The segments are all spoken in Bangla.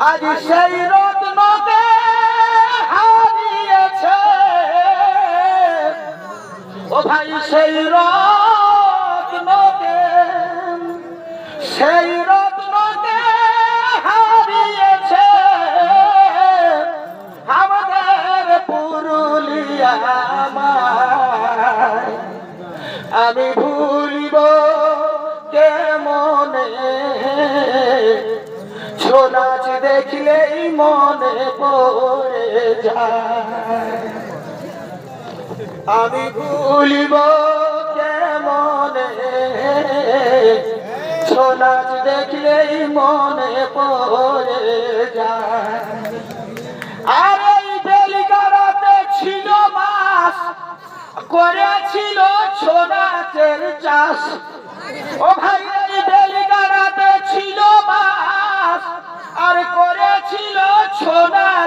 আজ সেই রত্নকে হারিয়েছে ও ভাই, সেই রত্নকে সেই রত্নকে হারিয়েছে আমাদের পুরুলিয়া। আমি ভুলিব ছোনাচ দেখলেই মনে পড়ে যায়। আমি ভুলিব কেমনে? ছোনাচ দেখলেই মনে পড়ে যায়। আর এই বেলিগারাতে ছিল মাস করেছিল ছোনাচের চাষ। ও ভাই, এই বেলিগারাতে ছিল মাস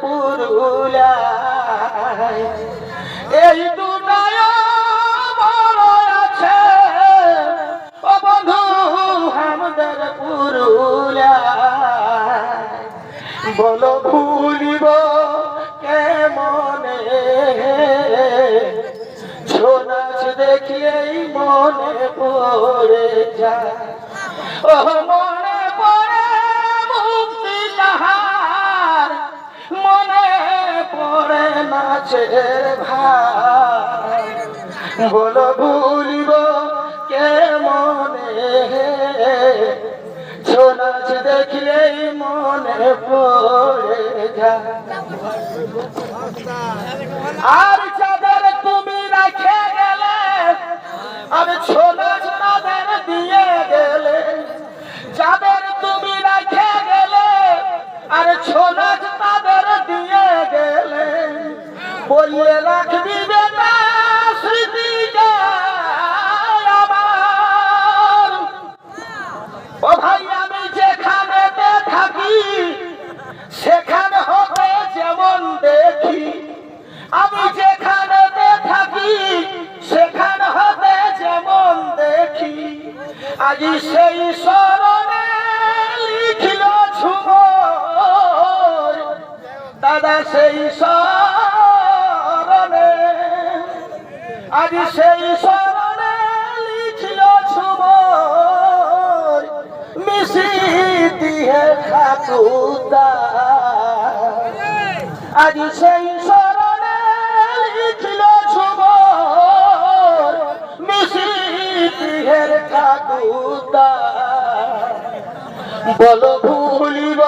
পুরুলায় এই দুটায় মর আছে, ও বধু আমাদের পুরুলায় বলো ভুলিব কেমনে ছোনাচ দেখলেই মনে পড়ে যায়। ও নাচের ভাই বলো ভুলিব কেমনে? ছোনাচ দেখলেই মনে পড়ে যায়। আর যাদের তুমি রেখে গেলে, আর ছোলা তাদের দিয়ে গেলে। যাদের তুমি রেখে গেলে, আর ছোলা তাদের দিয়ে গেলে। বলিয়ে রাখবি বেটা আমি থাকি, সেখানে যেমন দেখি। আমি থাকি, সেখানে যেমন দেখি। আজ সেই স্মরণে লিখিল ছুব দাদা, সেই স্মরণে আজ সেই স্মরণে হে ঠাকুরদা আজ সেই স্মরণে মিশিতি হে ঠাকুরদা বলো ভুলিব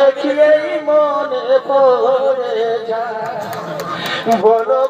দেখিয়েই মনে পড়ে যায়। বলো